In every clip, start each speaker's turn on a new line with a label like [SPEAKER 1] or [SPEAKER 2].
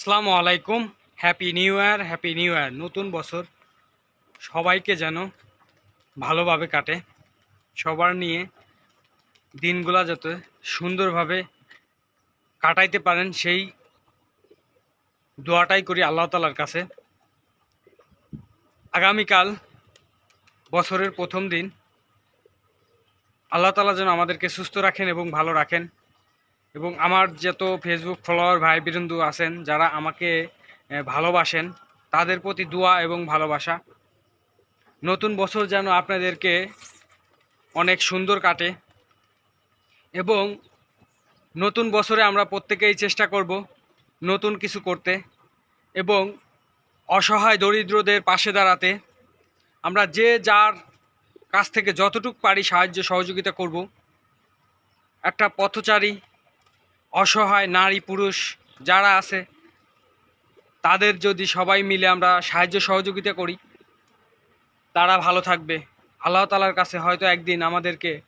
[SPEAKER 1] আসসালামু আলাইকুম। Happy new year happy new year নতুন বছর। সবাইকে যেন ভালোভাবে কাটে। সবার নিয়ে দিনগুলা যাতে সুন্দরভাবে কাটাইতে পারেন, সেই দোয়াটাই করি আল্লাহ তালার কাছে। আগামীকাল বছরের প্রথম দিন। আল্লাহ তালা যেন আমাদেরকে সুস্থ রাখেন এবং ভালো রাখেন। এবং আমার যত ফেসবুক ফলোয়ার ভাই বীরেন্দু আছেন, যারা আমাকে ভালোবাসেন, তাদের প্রতি দোয়া এবং ভালোবাসা। নতুন বছর যেন আপনাদেরকে অনেক সুন্দর কাটে এবং নতুন বছরে আমরা প্রত্যেকেই চেষ্টা করব নতুন কিছু করতে এবং অসহায় দরিদ্রদের পাশে দাঁড়াতে। আমরা যে যার কাছ থেকে যতটুকু পারি সাহায্য সহযোগিতা করব। একটা পথচারী অসহায় নারী পুরুষ যারা আছে, তাদের যদি সবাই মিলে আমরা সাহায্য সহযোগিতা করি, তারা ভালো থাকবে। আল্লাহ তালার কাছে হয়তো একদিন আমাদেরকে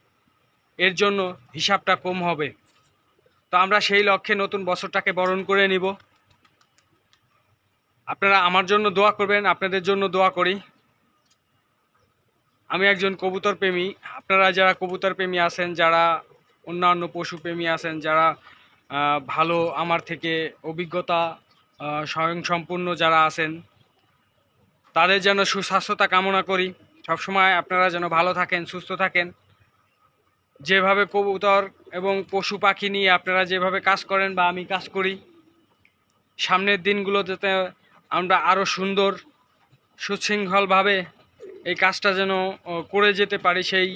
[SPEAKER 1] এর জন্য হিসাবটা কম হবে। তো আমরা সেই লক্ষ্যে নতুন বছরটাকে বরণ করে নিব। আপনারা আমার জন্য দোয়া করবেন, আপনাদের জন্য দোয়া করি। আমি একজন কবুতর প্রেমী। আপনারা যারা কবুতর প্রেমী আছেন, যারা অন্যান্য পশু প্রেমী আছেন, যারা ভালো আমার থেকে অভিজ্ঞতা স্বয়ংসম্পূর্ণ যারা আছেন, তাদের যেন সুস্বাস্থ্যতা কামনা করি। সবসময় আপনারা যেন ভালো থাকেন, সুস্থ থাকেন। যেভাবে কবুতর এবং পশু পাখি নিয়ে আপনারা যেভাবে কাজ করেন বা আমি কাজ করি, সামনের দিনগুলোতে আমরা আরও সুন্দর, সুশৃঙ্খলভাবে এই কাজটা যেন করে যেতে পারি, সেই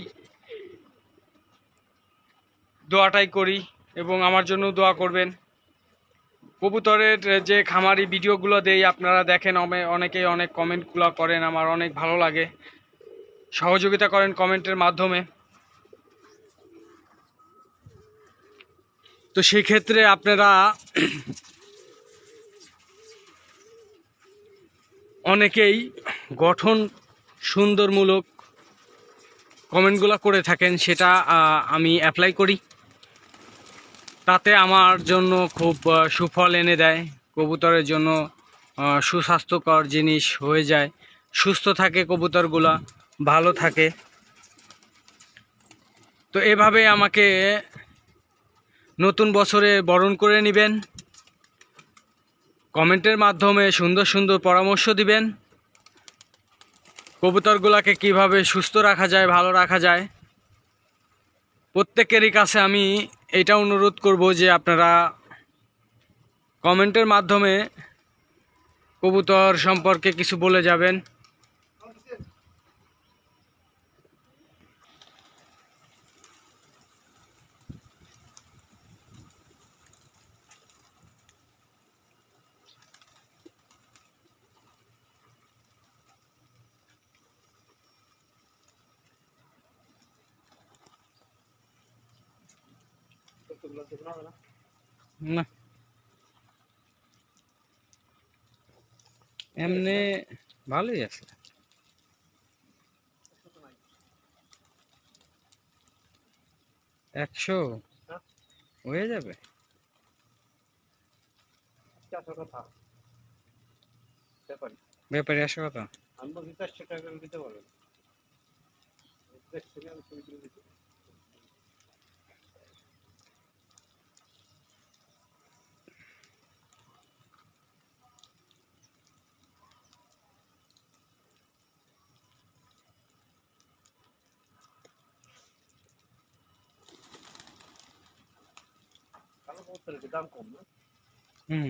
[SPEAKER 1] দোয়াটাই করি। এবং আমার জন্য দোয়া করবেন। কবুতরের যে খামারি ভিডিওগুলো দেই, আপনারা দেখেন অনেকেই অনেক কমেন্টগুলো করেন, আমার অনেক ভালো লাগে। সহযোগিতা করেন কমেন্টের মাধ্যমে। তো সেক্ষেত্রে আপনারা অনেকেই গঠন সুন্দরমূলক কমেন্টগুলো করে থাকেন, সেটা আমি অ্যাপ্লাই করি। তাতে আমার জন্য খুব সুফল এনে দেয়। কবুতরের জন্য সুস্বাস্থ্যকর জিনিস হয়ে যায়। সুস্থ থাকে কবুতরগুলা, ভালো থাকে। তো এভাবে আমাকে নতুন বছরে বরণ করে নেবেন। কমেন্টের মাধ্যমে সুন্দর সুন্দর পরামর্শ দিবেন। কবুতরগুলাকে কীভাবে সুস্থ রাখা যায়, ভালো রাখা যায়, প্রত্যেকেরই কাছে আমি এটা অনুরোধ করব যে আপনারা কমেন্টের মাধ্যমে কবুতর সম্পর্কে কিছু বলে যাবেন। এমনি ভালোই আছে। একশো হয়ে যাবে।
[SPEAKER 2] ব্যাপারী
[SPEAKER 1] একশো কথা?
[SPEAKER 2] দিতে চারশো টাকা দিতে পারবেন দেখছি আমি ছবি তুলে দিচ্ছি কালো কবুতরের কি দাম কম না
[SPEAKER 1] হুম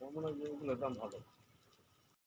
[SPEAKER 2] আমার মনে হয় যে ওগুলোর দাম ভালো